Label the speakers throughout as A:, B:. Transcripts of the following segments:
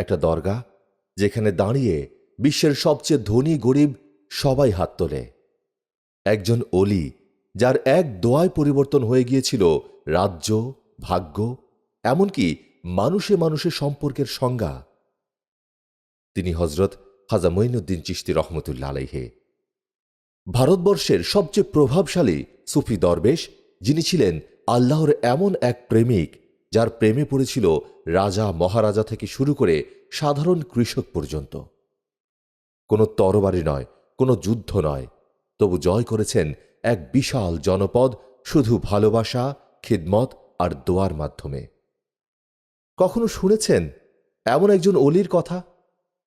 A: একটা দরগা যেখানে দাঁড়িয়ে বিশ্বের সবচেয়ে ধনী গরিব সবাই হাত তোলে। একজন অলি যার এক দোয়ায় পরিবর্তন হয়ে গিয়েছিল রাজ্য, ভাগ্য, এমনকি মানুষে মানুষে সম্পর্কের সংজ্ঞা। তিনি হজরত খাজা মঈনুদ্দিন চিশতি রহমতুল্লা আলাইহে। ভারতবর্ষের সবচেয়ে প্রভাবশালী সুফি দরবেশ যিনি ছিলেন আল্লাহর এমন এক প্রেমিক যার প্রেমে পড়েছিল রাজা মহারাজা থেকে শুরু করে সাধারণ কৃষক পর্যন্ত। কোনো তরবারি নয়, কোনো যুদ্ধ নয়। তবু জয় করেছেন এক বিশাল জনপদ শুধু ভালোবাসা, খিদমত আর দোয়ার মাধ্যমে। কখনো শুনেছেন এমন একজন অলির কথা,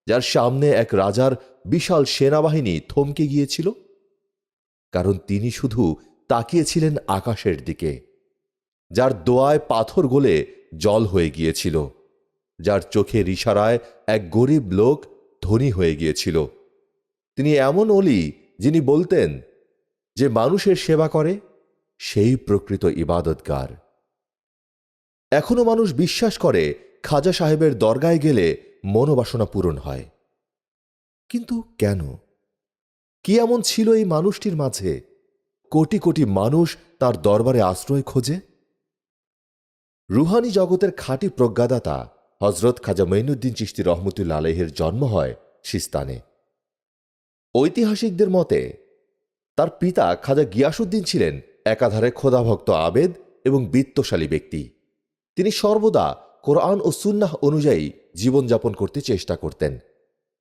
A: যার সামনে এক রাজার বিশাল সেনাবাহিনী থমকে গিয়েছিল? কারণ তিনি শুধু তাকিয়েছিলেন আকাশের দিকে। যার দোয়ায় পাথর গলে জল হয়ে গিয়েছিল, যার চোখের ইশারায় এক গরিব লোক ধনী হয়ে গিয়েছিল। তিনি এমন অলি যিনি বলতেন, যে মানুষের সেবা করে, সেই প্রকৃত ইবাদতগার। এখনও মানুষ বিশ্বাস করে খাজা সাহেবের দরগায় গেলে মনোবাসনা পূরণ হয়। কিন্তু কেন? কি এমন ছিল এই মানুষটির মাঝে? কোটি কোটি মানুষ তার দরবারে আশ্রয় খোঁজে? রুহানি জগতের খাঁটি প্রজ্ঞাদাতা হজরত খাজা মঈনুদ্দিন চিশতি রহমতুল্লা আলহের জন্ম হয় সিস্তানে। ঐতিহাসিকদের মতে, তার পিতা খাজা গিয়াসুদ্দিন ছিলেন একাধারে খোদাভক্ত আবেদ এবং বিত্তশালী ব্যক্তি। তিনি সর্বদা কোরআন ও সুন্নাহ অনুযায়ী জীবনযাপন করতে চেষ্টা করতেন।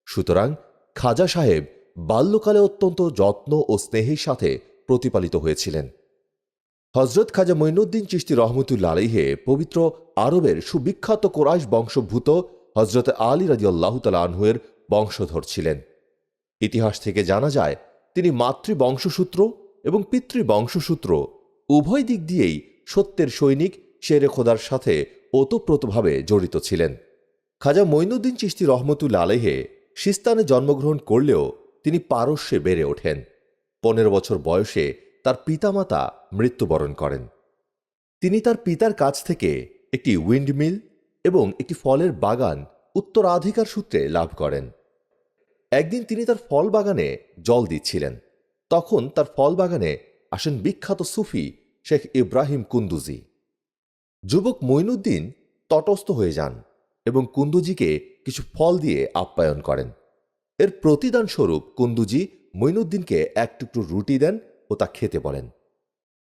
A: সুতরাং খাজা সাহেব বাল্যকালে অত্যন্ত যত্ন ও স্নেহের সাথে প্রতিপালিত হয়েছিলেন। হজরত খাজা মঈনুদ্দিন চিশতি রহমতুল্লা আলহে পবিত্র আরবের সুবিখ্যাত কোরাইশ বংশভূত হজরত আলী রাজিউল্লাহ তালা আনহুয়ের বংশধর ছিলেন। ইতিহাস থেকে জানা যায়, তিনি মাতৃ বংশসূত্র এবং পিতৃ বংশসূত্র উভয় দিক দিয়েই সত্যের সৈনিক, শেরে খোদার সাথে ওতপ্রোতভাবে জড়িত ছিলেন। খাজা মঈনুদ্দিন চিশতি রহমতুল্লা আলহে সিস্তানে জন্মগ্রহণ করলেও তিনি পারস্যে বেড়ে ওঠেন। পনেরো বছর বয়সে তার পিতামাতা মৃত্যুবরণ করেন। তিনি তার পিতার কাছ থেকে একটি উইন্ডমিল এবং একটি ফলের বাগান উত্তরাধিকার সূত্রে লাভ করেন। একদিন তিনি তার ফল বাগানে জল দিচ্ছিলেন। তখন তার ফল বাগানে আসেন বিখ্যাত সুফি শেখ ইব্রাহিম কুন্দুজি। যুবক মঈনুদ্দিন তটস্থ হয়ে যান এবং কুন্দুজিকে কিছু ফল দিয়ে আপ্যায়ন করেন। এর প্রতিদান স্বরূপ কুন্দুজি মইনুদ্দিনকে এক টুকরো রুটি দেন ও তা খেতে বলেন।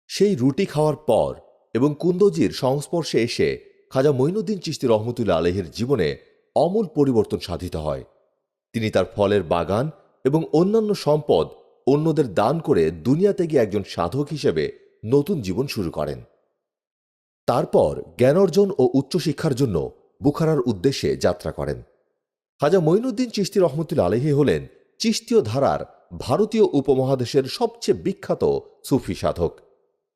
A: সেই রুটি খাওয়ার পর এবং কুন্দজির সংস্পর্শে এসে খাজা মঈনুদ্দিন চিস্তি রহমতুল্লা আলহের জীবনে অমূল পরিবর্তন সাধিত হয়। তিনি তার ফলের বাগান এবং অন্যান্য সম্পদ অন্যদের দান করে দুনিয়াতে গিয়ে একজন সাধক হিসেবে নতুন জীবন শুরু করেন। তারপর জ্ঞান অর্জন ও উচ্চশিক্ষার জন্য বুখারার উদ্দেশ্যে যাত্রা করেন। খাজা মঈনুদ্দিন চিস্তি রহমতুল্লা আলহি হলেন চিস্তীয় ধারার ভারতীয় উপমহাদেশের সবচেয়ে বিখ্যাত সুফি সাধক।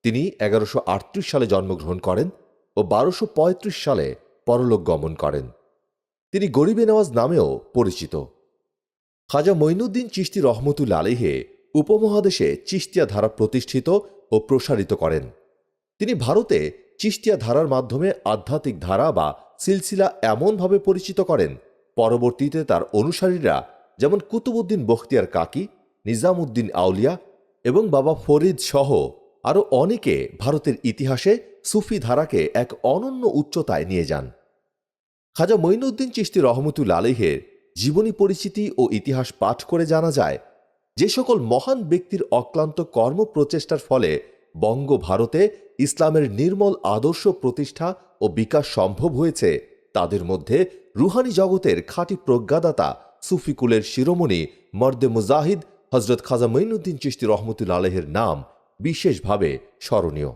A: তিনি এগারোশো সালে জন্মগ্রহণ করেন ও বারোশো সালে পরলোক গমন করেন। তিনি গরিবে নেওয়াজ নামেও পরিচিত। খাজা মঈনুদ্দিন চিশতি রহমতুল্লা আলহে উপমহাদেশে চিস্তিয়া ধারা প্রতিষ্ঠিত ও প্রসারিত করেন। তিনি ভারতে চিস্তিয়া ধারার মাধ্যমে আধ্যাত্মিক ধারা বা সিলসিলা এমনভাবে পরিচিত করেন, পরবর্তীতে তার অনুসারীরা যেমন কুতুবুদ্দিন বখতিয়ার কাকি নিজামুদ্দিন আউলিয়া এবং বাবা ফরিদ সহ আরও অনেকে ভারতের ইতিহাসে সুফি ধারাকে এক অনন্য উচ্চতায় নিয়ে যান। খাজা মঈনুদ্দিন চিশতি রহমতুল আলহের জীবনী পরিচিতি ও ইতিহাস পাঠ করে জানা যায়, যে সকল মহান ব্যক্তির অক্লান্ত কর্ম প্রচেষ্টার ফলে বঙ্গ ভারতে ইসলামের নির্মল আদর্শ প্রতিষ্ঠা ও বিকাশ সম্ভব হয়েছে, তাদের মধ্যে রুহানি জগতের খাঁটি প্রজ্ঞাদাতা সুফিকুলের শিরোমণি মর্দে মুজাহিদ হজরত খাজা মঈনুদ্দিন চিশতি রহমতুল আলহের নাম বিশেষভাবে স্মরণীয়।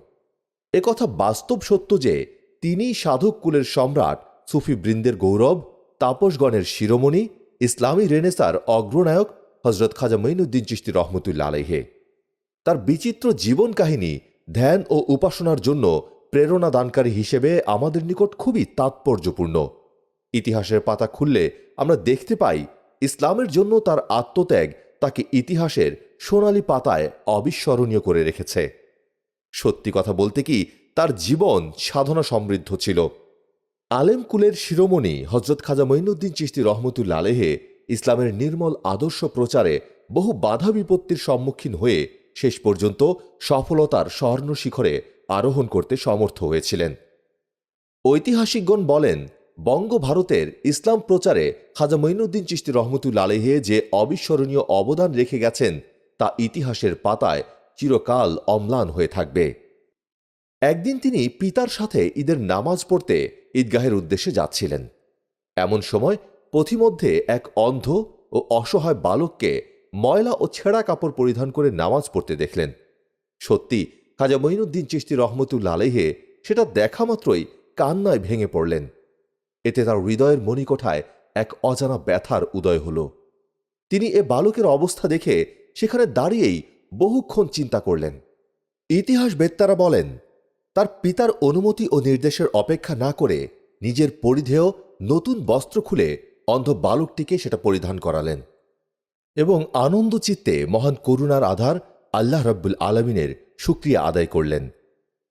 A: একথা বাস্তব সত্য যে তিনি সাধক কুলের সম্রাট, সুফি বৃন্দের গৌরব, তাপসগণের শিরোমণি, ইসলামী রেনেসার অগ্রনায়ক হজরত খাজা মঈনুদ্দিন চিশতি রহমতুল্লা আলহে তার বিচিত্র জীবন কাহিনী, ধ্যান ও উপাসনার জন্য প্রেরণা দানকারী হিসেবে আমাদের নিকট খুবই তাৎপর্যপূর্ণ। ইতিহাসের পাতা খুললে আমরা দেখতে পাই, ইসলামের জন্য তার আত্মত্যাগ তাকে ইতিহাসের সোনালী পাতায় অবিস্মরণীয় করে রেখেছে। সত্যি কথা বলতে কি, তার জীবন সাধনা সমৃদ্ধ ছিল। আলেম কুলের শিরোমণি হজরত খাজা মঈনুদ্দিন চিশতি রহমতুল্লা আলেহে ইসলামের নির্মল আদর্শ প্রচারে বহু বাধা বিপত্তির সম্মুখীন হয়ে শেষ পর্যন্ত সফলতার স্বর্ণ শিখরে আরোহণ করতে সমর্থ হয়েছিলেন। ঐতিহাসিকগণ বলেন বঙ্গভারতের ইসলাম প্রচারে খাজা মঈনুদ্দিন চিশতি রহমতুল্লা আলেহে যে অবিস্মরণীয় অবদান রেখে গেছেন, তা ইতিহাসের পাতায় চিরকাল অম্লান হয়ে থাকবে। একদিন তিনি পিতার সাথে ঈদের নামাজ পড়তে ঈদগাহের উদ্দেশ্যে যাচ্ছিলেন। এমন সময় পথিমধ্যে এক অন্ধ ও অসহায় বালককে ময়লা ও ছেঁড়া কাপড় পরিধান করে নামাজ পড়তে দেখলেন। সত্যি, খাজা মঈনুদ্দিন চিশতি রহমতুল্লা আলহে সেটা দেখা মাত্রই কান্নায় ভেঙে পড়লেন। এতে তার হৃদয়ের মণিকোঠায় এক অজানা ব্যথার উদয় হল। তিনি এ বালকের অবস্থা দেখে সেখানে দাঁড়িয়েই বহুক্ষণ চিন্তা করলেন। ইতিহাস বেত্তারা বলেন, তার পিতার অনুমতি ও নির্দেশের অপেক্ষা না করে নিজের পরিধেয় নতুন বস্ত্র খুলে অন্ধ বালকটিকে সেটা পরিধান করালেন এবং আনন্দ চিত্তে মহান করুণার আধার আল্লাহ রব্বুল আলমিনের সুক্রিয়া আদায় করলেন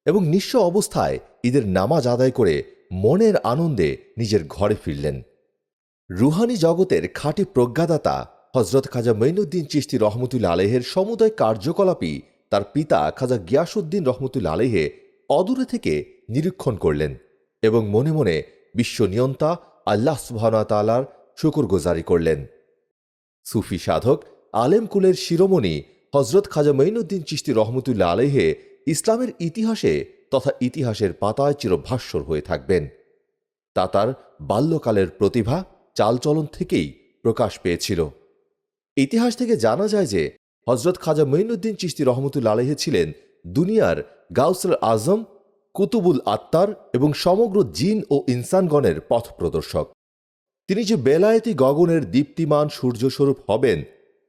A: এবং নিঃস্ব অবস্থায় ঈদের নামাজ আদায় করে মনের আনন্দে নিজের ঘরে ফিরলেন। রুহানি জগতের খাঁটি প্রজ্ঞাদাতা হজরত খাজা মঈনুদ্দিন চিশতি রহমতুল্লা আলেহের সমুদয় কার্যকলাপই তার পিতা খাজা গিয়াসুদ্দিন রহমতুল্লা আলেহে অদূরে থেকে নিরীক্ষণ করলেন এবং মনে মনে বিশ্বনিয়ন্তা আল্লাহ সুবাহতালার শুকুর গোজারি করলেন। সুফি সাধক, আলেম কুলের শিরোমণি হজরত খাজা মঈনুদ্দিন চিশতি রহমতুল্লা আলেহে ইসলামের ইতিহাসে তথা ইতিহাসের পাতায় চিরভাস্বর হয়ে থাকবেন। তা তার বাল্যকালের প্রতিভা চালচলন থেকেই প্রকাশ পেয়েছিল। ইতিহাস থেকে জানা যায় যে হজরত খাজা মঈনুদ্দিন চিশতি রহমতুল্লা আলহে ছিলেন দুনিয়ার গাউসুল আজম, কুতুবুল আত্মার এবং সমগ্র জিন ও ইনসানগণের পথ প্রদর্শক। তিনি যে বেলায়েতি গগনের দীপ্তিমান সূর্যস্বরূপ হবেন,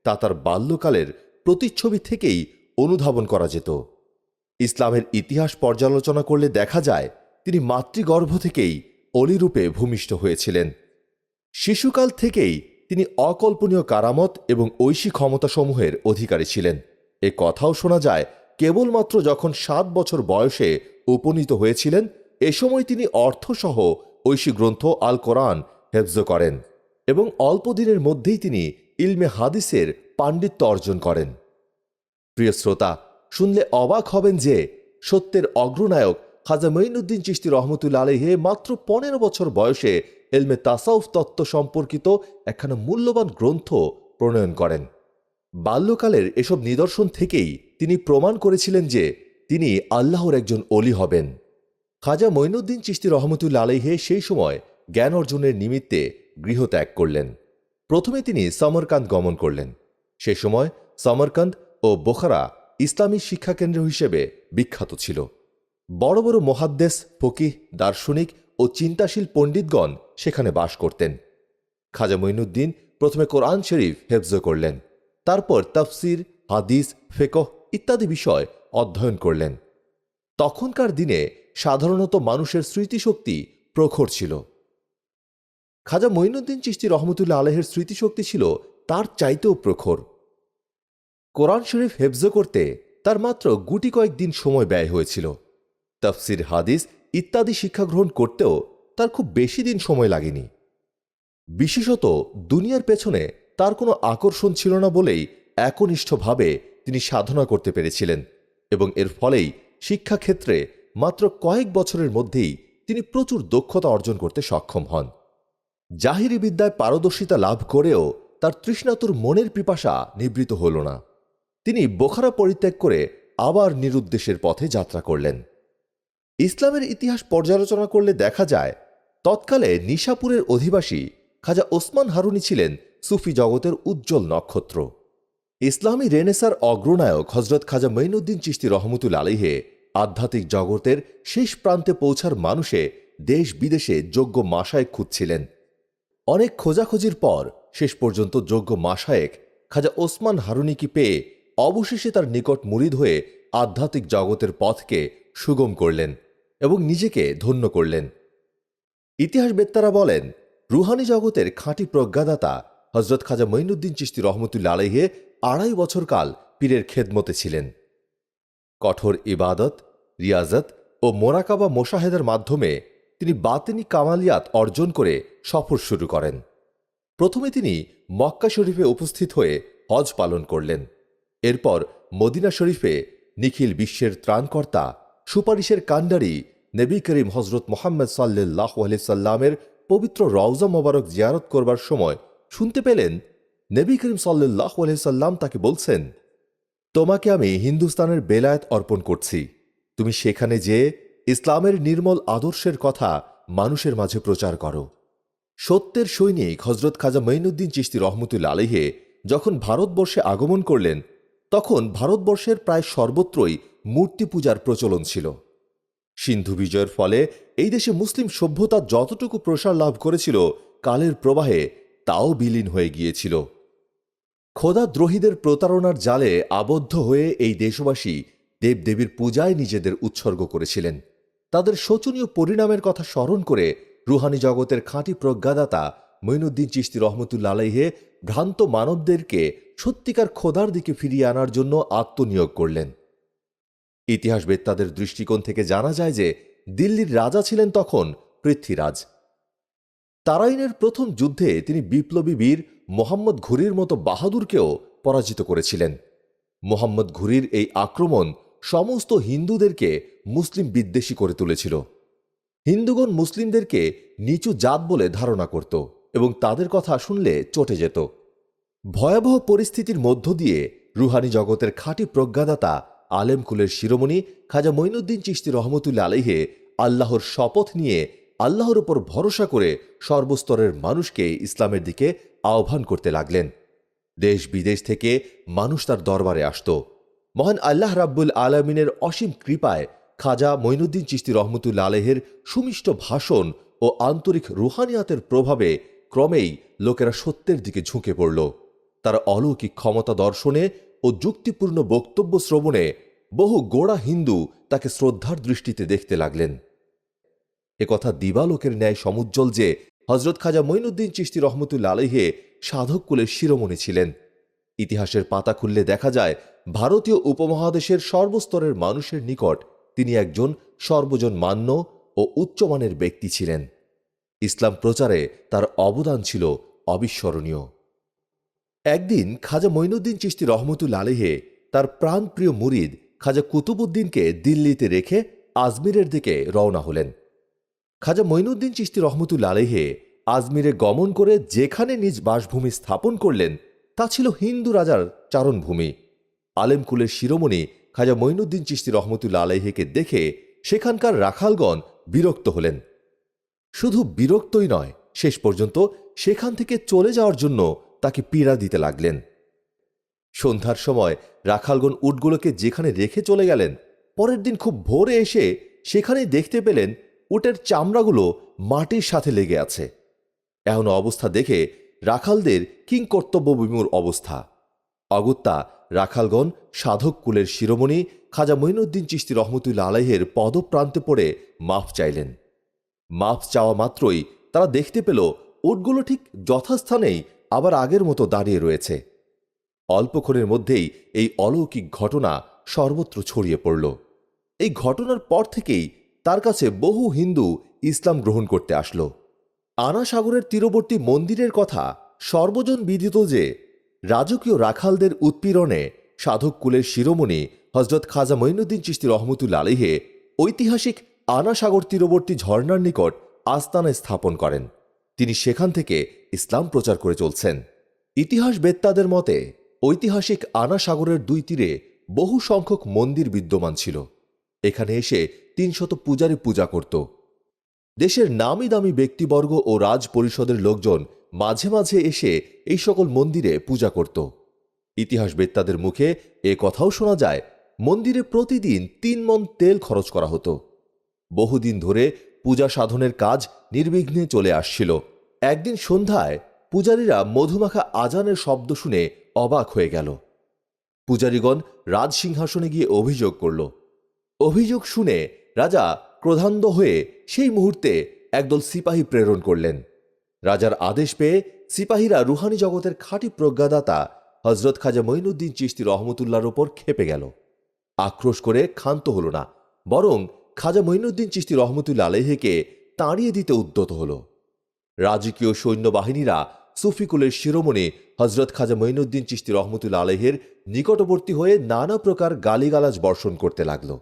A: তা তার বাল্যকালের প্রতিচ্ছবি থেকেই অনুধাবন করা যেত। ইসলামের ইতিহাস পর্যালোচনা করলে দেখা যায়, তিনি মাতৃগর্ভ থেকেই অলিরূপে ভূমিষ্ঠ হয়েছিলেন। শিশুকাল থেকেই তিনি অকল্পনীয় কারামত এবং ঐশী ক্ষমতাসমূহের অধিকারী ছিলেন। এ কথাও শোনা যায়, কেবলমাত্র যখন সাত বছর বয়সে উপনীত হয়েছিলেন, এ সময় তিনি অর্থসহ ঐশী গ্রন্থ আল কোরআন হেফজ করেন এবং অল্প দিনের মধ্যেই তিনি ইলমে হাদিসের পাণ্ডিত্য অর্জন করেন। প্রিয় শ্রোতা শুনলে অবাক হবেন যে সত্যের অগ্রনায়ক খাজা মঈনুদ্দিন চিশতি রহমতুল্লা আলহে মাত্র পনেরো বছর বয়সে এলমে তাসাউফ তত্ত্ব সম্পর্কিত একখানা মূল্যবান গ্রন্থ প্রণয়ন করেন। বাল্যকালের এসব নিদর্শন থেকেই তিনি প্রমাণ করেছিলেন যে তিনি আল্লাহর একজন অলি হবেন। খাজা মঈনুদ্দিন চিশতি রহমতুল্লা আলহে সেই সময় জ্ঞান অর্জনের নিমিত্তে গৃহত্যাগ করলেন। প্রথমে তিনি সমরকান্দ গমন করলেন। সে সময় সমরকান্দ ও বোখারা ইসলামী শিক্ষাকেন্দ্র হিসেবে বিখ্যাত ছিল। বড় বড় মহাদ্দেশ, ফকিহ, দার্শনিক ও চিন্তাশীল পণ্ডিতগণ সেখানে বাস করতেন। খাজা মঈনুদ্দিন প্রথমে কোরআন শরীফ হেফজ করলেন, তারপর তফসির, হাদিস, ফেকহ ইত্যাদি বিষয় অধ্যয়ন করলেন। তখনকার দিনে সাধারণত মানুষের স্মৃতিশক্তি প্রখর ছিল। খাজা মঈনুদ্দিন চিশতি রহমতুল্লাহ আলহের স্মৃতিশক্তি ছিল তার চাইতেও প্রখর। কোরআন শরীফ হেফজ করতে তার মাত্র গুটি কয়েক দিন সময় ব্যয় হয়েছিল। তফসির, হাদিস ইত্যাদি শিক্ষা গ্রহণ করতেও তার খুব বেশি দিন সময় লাগেনি। বিশেষত দুনিয়ার পেছনে তার কোনো আকর্ষণ ছিল না বলেই একনিষ্ঠভাবে তিনি সাধনা করতে পেরেছিলেন এবং এর ফলেই শিক্ষাক্ষেত্রে মাত্র কয়েক বছরের মধ্যেই তিনি প্রচুর দক্ষতা অর্জন করতে সক্ষম হন। জাহিরি বিদ্যায় পারদর্শিতা লাভ করেও তার তৃষ্ণাতুর মনের পিপাসা নিবৃত হল না। তিনি বোখারা পরিত্যাগ করে আবার নিরুদ্দেশের পথে যাত্রা করলেন। ইসলামের ইতিহাস পর্যালোচনা করলে দেখা যায়, তৎকালে নিশাপুরের অধিবাসী খাজা ওসমান হারুনি ছিলেন সুফি জগতের উজ্জ্বল নক্ষত্র। ইসলামী রেনেসার অগ্রনায়ক হজরত খাজা মঈনুদ্দিন চিশতি রহমতুল আলিহে আধ্যাত্মিক জগতের শেষ প্রান্তে পৌঁছার মানুষে দেশ বিদেশে যোগ্য মাসায়েক খুঁজছিলেন। অনেক খোঁজাখুঁজির পর শেষ পর্যন্ত যোগ্য মাসায়েক খাজা ওসমান হারুনিকে পেয়ে অবশেষে তার নিকট মুরিদ হয়ে আধ্যাত্মিক জগতের পথকে সুগম করলেন এবং নিজেকে ধন্য করলেন। ইতিহাসবেত্তারা বলেন, রুহানি জগতের খাঁটি প্রজ্ঞাদাতা হজরত খাজা মঈনুদ্দিন চিশতি রহমতুল্লা আলহে আড়াই বছর কাল পীরের খেদমতে ছিলেন। কঠোর ইবাদত, রিয়াজত ও মোরাকাবা মোশাহেদের মাধ্যমে তিনি বাতেনি কামালিয়াত অর্জন করে সফর শুরু করেন। প্রথমে তিনি মক্কা শরীফে উপস্থিত হয়ে হজ পালন করলেন। এরপর মদিনা শরীফে নিখিল বিশ্বের ত্রাণকর্তা, সুপারিশের কাণ্ডারি নবী করিম হজরত মোহাম্মদ সাল্লাহ সাল্লামের পবিত্র রওজা মোবারক জিয়ারত করবার সময় শুনতে পেলেন নবী করিম সাল্লাহ সাল্লাম তাকে বলছেন, তোমাকে আমি হিন্দুস্তানের বেলায়েত অর্পণ করছি। তুমি সেখানে যে ইসলামের নির্মল আদর্শের কথা মানুষের মাঝে প্রচার করো। সত্যের সৈনিক হজরত খাজা মঈনুদ্দিন চিস্তি রহমতুল আলহে যখন ভারতবর্ষে আগমন করলেন তখন ভারতবর্ষের প্রায় সর্বত্রই মূর্তি পূজার প্রচলন ছিল। সিন্ধু বিজয়ের ফলে এই দেশে মুসলিম সভ্যতা যতটুকু প্রসার লাভ করেছিল কালের প্রবাহে তাও বিলীন হয়ে গিয়েছিল। খোদাদ্রোহীদের প্রতারণার জালে আবদ্ধ হয়ে এই দেশবাসী দেবদেবীর পূজায় নিজেদের উৎসর্গ করেছিলেন। তাদের শোচনীয় পরিণামের কথা স্মরণ করে রুহানি জগতের খাঁটি প্রজ্ঞাদাতা মঈনুদ্দিন চিস্তি রহমতুল্লা আলাইহে ভ্রান্ত মানবদেরকে সত্যিকার খোদার দিকে ফিরিয়ে আনার জন্য আত্মনিয়োগ করলেন। ইতিহাসবেত্তাদের দৃষ্টিকোণ থেকে জানা যায় যে দিল্লির রাজা ছিলেন তখন পৃথ্বীরাজ। তারাইনের প্রথম যুদ্ধে তিনি বিপ্লবী বীর মোহাম্মদ ঘুরির মতো বাহাদুরকেও পরাজিত করেছিলেন। মোহাম্মদ ঘুরির এই আক্রমণ সমস্ত হিন্দুদেরকে মুসলিম বিদ্বেষী করে তুলেছিল। হিন্দুগণ মুসলিমদেরকে নিচু জাত বলে ধারণা করত এবং তাদের কথা শুনলে চটে যেত। ভয়াবহ পরিস্থিতির মধ্য দিয়ে রুহানি জগতের খাঁটি প্রজ্ঞাদাতা আলেমকুলের শিরোমণি খাজা মঈনুদ্দিন চিস্তি রহমতুল্লা আলহে আল্লাহর শপথ নিয়ে আল্লাহর উপর ভরসা করে সর্বস্তরের মানুষকে ইসলামের দিকে আহ্বান করতে লাগলেন। দেশ বিদেশ থেকে মানুষ তার দরবারে আসত। মহান আল্লাহ রাব্বুল আলমিনের অসীম কৃপায় খাজা মঈনুদ্দিন চিস্তি রহমতুল্লা আলহের সুমিষ্ট ভাষণ ও আন্তরিক রুহানিয়াতের প্রভাবে ক্রমেই লোকেরা সত্যের দিকে ঝুঁকে পড়ল। তার অলৌকিক ক্ষমতা দর্শনে ও যুক্তিপূর্ণ বক্তব্য শ্রবণে বহু গোড়া হিন্দু তাকে শ্রদ্ধার দৃষ্টিতে দেখতে লাগলেন। একথা দিবালোকের ন্যায় সমুজ্জ্বল যে হজরত খাজা মঈনুদ্দিন চিস্তি রহমতুল্লা আলহে সাধক কুলের শিরোমণি ছিলেন। ইতিহাসের পাতা খুললে দেখা যায়, ভারতীয় উপমহাদেশের সর্বস্তরের মানুষের নিকট তিনি একজন সর্বজন মান্য ও উচ্চমানের ব্যক্তি ছিলেন। ইসলাম প্রচারে তার অবদান ছিল অবিস্মরণীয়। একদিন খাজা মঈনুদ্দিন চিস্তি রহমতুল আলেহে তার প্রাণপ্রিয় মুরিদ খাজা কুতুবুদ্দিনকে দিল্লিতে রেখে আজমিরের দিকে রওনা হলেন। খাজা মঈনুদ্দিন চিস্তি রহমতুল আলেহে আজমিরে গমন করে যেখানে নিজ বাসভূমি স্থাপন করলেন, তা ছিল হিন্দু রাজার চারণভূমি। আলেমকুলের শিরোমণি খাজা মঈনুদ্দিন চিস্তি রহমতুল্লা আলাইহেকে দেখে সেখানকার রাখালগণ বিরক্ত হলেন। শুধু বিরক্তই নয়, শেষ পর্যন্ত সেখান থেকে চলে যাওয়ার জন্য তাকে পীড়া দিতে লাগলেন। সন্ধ্যার সময় রাখালগণ উটগুলোকে যেখানে রেখে চলে গেলেন, পরের দিন খুব ভোরে এসে সেখানেই দেখতে পেলেন উটের চামড়াগুলো মাটির সাথে লেগে আছে। এমন অবস্থা দেখে রাখালদের কিং কর্তব্য বিমূর অবস্থা। অগত্যা রাখালগণ সাধক কুলের শিরোমণি খাজা মঈনুদ্দিন চিস্তি রহমতুল্লা আলাইহের পদপ্রান্তে পড়ে মাফ চাইলেন। মাফ চাওয়া মাত্রই তারা দেখতে পেল উটগুলো ঠিক যথাস্থানেই আবার আগের মতো দাঁড়িয়ে রয়েছে। অল্পক্ষণের মধ্যেই এই অলৌকিক ঘটনা সর্বত্র ছড়িয়ে পড়ল। এই ঘটনার পর থেকেই তার কাছে বহু হিন্দু ইসলাম গ্রহণ করতে আসলো। আনা সাগরের তীরবর্তী মন্দিরের কথা সর্বজন বিদিত যে রাজকীয় রাখালদের উৎপীড়নে সাধক কুলের শিরোমণি হজরত খাজা মঈনুদ্দিন চিস্তি রহমতুল্লা আলিহে ঐতিহাসিক আনা সাগর তীরবর্তী ঝর্ণার নিকট আস্তানায় স্থাপন করেন। তিনি সেখান থেকে ইসলাম প্রচার করে চলছেন। ইতিহাস বেত্তাদের মতে, ঐতিহাসিক আনা সাগরের দুই তীরে বহু সংখ্যক মন্দির বিদ্যমান ছিল। এখানে এসে তিনশত পূজারী পূজা করত। দেশের নামি দামি ব্যক্তিবর্গ ও রাজ পরিষদের লোকজন মাঝে মাঝে এসে এই সকল মন্দিরে পূজা করত। ইতিহাসবেত্তাদের মুখে এ কথাও শোনা যায়, মন্দিরে প্রতিদিন তিন মন তেল খরচ করা হতো। বহুদিন ধরে পূজা সাধনের কাজ নির্বিঘ্নে চলে আসছিল। একদিন সন্ধ্যায় পূজারীরা মধুমাখা আজানের শব্দ শুনে অবাক হয়ে গেল। পূজারীগণ রাজসিংহাসনে গিয়ে অভিযোগ করল। অভিযোগ শুনে রাজা ক্রোধান্ধ হয়ে সেই মুহূর্তে একদল সিপাহী প্রেরণ করলেন। রাজার আদেশ পেয়ে সিপাহীরা রুহানি জগতের খাঁটি প্রজ্ঞাদাতা হজরত খাজা মঈনুদ্দিন চিস্তি রহমতুল্লার ওপর খেপে গেল। আক্রোশ করে ক্ষান্ত হল না, বরং খাজা মঈনুদ্দিন চিস্তি রহমতুল্লা আলহেকে তাড়িয়ে দিতে উদ্যত হল। রাজকীয় সৈন্যবাহিনীরা সুফিকুলের শিরোমণি হজরত খাজা মঈনুদ্দিন চিস্তি রহমতুল আলহের নিকটবর্তী হয়ে নানা প্রকার গালিগালাজ বর্ষণ করতে লাগল।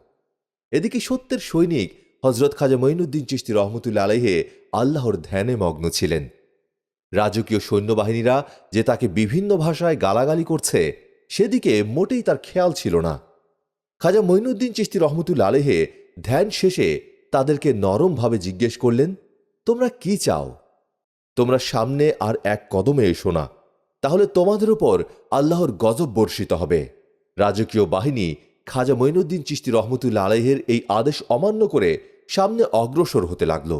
A: এদিকে সত্যের সৈনিক হজরত খাজা মঈনুদ্দিন চিস্তি রহমতুল্লা আলহে আল্লাহর ধ্যানে মগ্ন ছিলেন। রাজকীয় সৈন্যবাহিনীরা যে তাকে বিভিন্ন ভাষায় গালাগালি করছে, সেদিকে মোটেই তার খেয়াল ছিল না। খাজা মঈনুদ্দিন চিস্তি রহমতুল আলেহে ধ্যান শেষে তাদেরকে নরমভাবে জিজ্ঞেস করলেন, তোমরা কি চাও? তোমরা সামনে আর এক কদমে এসো না, তাহলে তোমাদের উপর আল্লাহর গজব বর্ষিত হবে। রাজকীয় বাহিনী খাজা মঈনুদ্দিন চিস্তি রহমতুল্লা আলহের এই আদেশ অমান্য করে সামনে অগ্রসর হতে লাগল।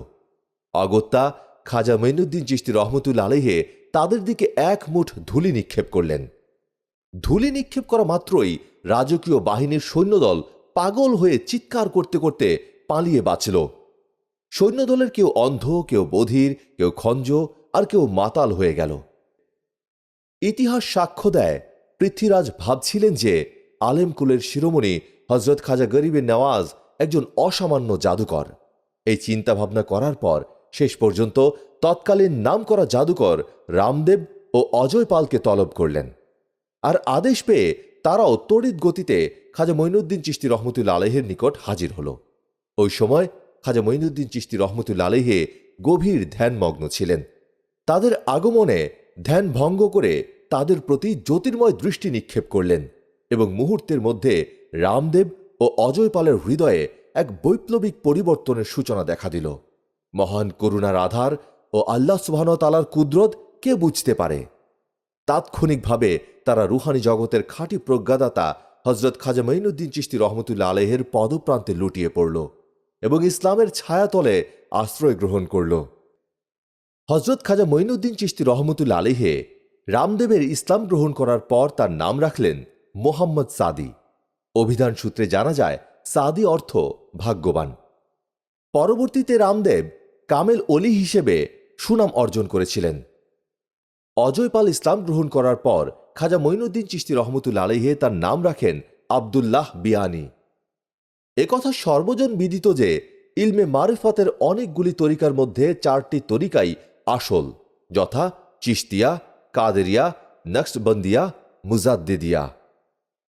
A: অগত্যা খাজা মঈনুদ্দিন চিস্তি রহমতুল্লা আলহে তাদের দিকে এক মুঠ ধুলি নিক্ষেপ করলেন। ধুলি নিক্ষেপ করা মাত্রই রাজকীয় বাহিনীর সৈন্যদল পাগল হয়ে চিৎকার করতে করতে পালিয়ে বাঁচল। সৈন্যদলের কেউ অন্ধ, কেউ বধির, কেউ খঞ্জ, আর কেউ মাতাল হয়ে গেল। ইতিহাস সাক্ষ্য দেয়, পৃথ্বীরাজ ভাবছিলেন যে আলেমকুলের শিরোমণি হজরত খাজা গরিবের নেওয়াজ একজন অসামান্য জাদুকর। এই চিন্তাভাবনা করার পর শেষ পর্যন্ত তৎকালীন নামকরা জাদুকর রামদেব ও অজয় পালকে তলব করলেন। আর আদেশ পেয়ে তারাও তড়িৎ গতিতে খাজা মঈনুদ্দিন চিস্তি রহমতুল্লা আলহের নিকট হাজির হল। ওই সময় খাজা মঈনুদ্দিন চিস্তি রহমতুল্লা আলহে গভীর ধ্যানমগ্ন ছিলেন। তাদের আগমনে ধ্যান ভঙ্গ করে তাদের প্রতি জ্যোতির্ময় দৃষ্টি নিক্ষেপ করলেন এবং মুহূর্তের মধ্যে রামদেব ও অজয় পালের হৃদয়ে এক বৈপ্লবিক পরিবর্তনের সূচনা দেখা দিল। মহান করুণার আধার ও আল্লাহ সুবাহতালার কুদরত কে বুঝতে পারে? তাৎক্ষণিকভাবে তারা রুহানি জগতের খাঁটি প্রজ্ঞাদাতা হজরত খাজা মঈনুদ্দিন চিস্তি রহমতুল্লা আলহের পদপ্রান্তে লুটিয়ে পড়ল এবং ইসলামের ছায়াতলে আশ্রয় গ্রহণ করল। হজরত খাজা মঈনুদ্দিন চিস্তি রহমতুল্লা আলহে রামদেবের ইসলাম গ্রহণ করার পর তার নাম রাখলেন মোহাম্মদ সাদি। অভিধান সূত্রে জানা যায়, সাদি অর্থ ভাগ্যবান। পরবর্তীতে রামদেব কামেল অলি হিসেবে সুনাম অর্জন করেছিলেন। অজয়পাল ইসলাম গ্রহণ করার পর খাজা মঈনুদ্দিন চিস্তি রহমতুল্লা আলহে তার নাম রাখেন আবদুল্লাহ বিয়ানি। একথা সর্বজন বিদিত যে ইলমে মারিফাতের অনেকগুলি তরিকার মধ্যে চারটি তরিকাই আসল, যথা চিস্তিয়া কাদেরিয়া, নকশবন্দিয়া, মুজাদ্দিদিয়া।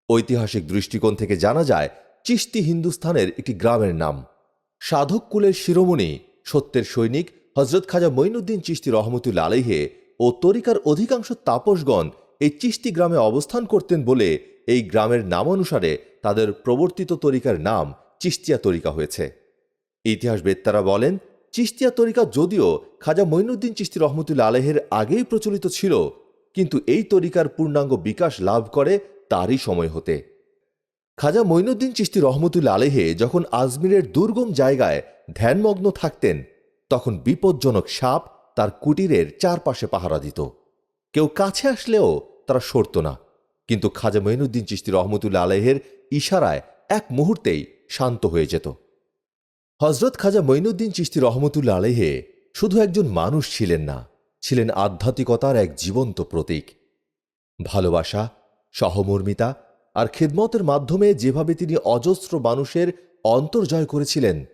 A: ঐতিহাসিক দৃষ্টিকোণ থেকে জানা যায় চিস্তি হিন্দুস্থানের একটি গ্রামের নাম। সাধক কুলের শিরোমণি সত্যের সৈনিক হজরত খাজা মঈনুদ্দিন চিস্তি রহমতুল্লা আলহে ও তরিকার অধিকাংশ তাপসগণ এই চিস্তি গ্রামে অবস্থান করতেন বলে এই গ্রামের নামানুসারে তাদের প্রবর্তিত তরিকার নাম চিস্তিয়া তরিকা হয়েছে। ইতিহাসবেত্তারা বলেন চিস্তিয়া তরিকা যদিও খাজা মঈনুদ্দিন চিস্তি রহমতুল্লা আলহের আগেই প্রচলিত ছিল, কিন্তু এই তরিকার পূর্ণাঙ্গ বিকাশ লাভ করে তারই সময় হতে। খাজা মঈনুদ্দিন চিস্তি রহমতুল্লা আলহে যখন আজমিরের দুর্গম জায়গায় ধ্যানমগ্ন থাকতেন, তখন বিপজ্জনক সাপ তার কুটিরের চারপাশে পাহারা দিত। কেউ কাছে আসলেও তারা সরত না। কিন্তু খাজা মঈনুদ্দিন চিস্তি রহমতুল্লা আলহের ইশারায় এক মুহূর্তেই শান্ত হয়ে যেত। হজরত খাজা মঈনুদ্দিন চিস্তি রহমতুল্লা আলহে শুধু একজন মানুষ ছিলেন না, ছিলেন আধ্যাত্মিকতার এক জীবন্ত প্রতীক। ভালোবাসা, সহমর্মিতা আর খেদমতের মাধ্যমে যেভাবে তিনি অজস্র মানুষের অন্তর্জয় করেছিলেন,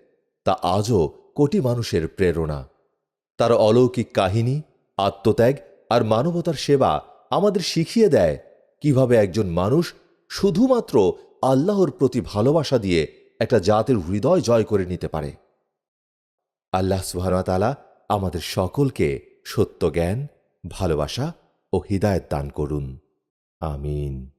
A: তা আজও কোটি মানুষের প্রেরণা। তার অলৌকিক কাহিনী, আত্মত্যাগ আর মানবতার সেবা আমাদের শিখিয়ে দেয় কীভাবে একজন মানুষ শুধুমাত্র আল্লাহর প্রতি ভালোবাসা দিয়ে একটা জাতির হৃদয় জয় করে নিতে পারে। আল্লাহ সুহানতালা আমাদের সকলকে সত্য জ্ঞান, ভালোবাসা ও হৃদায়ত দান করুন। আমিন।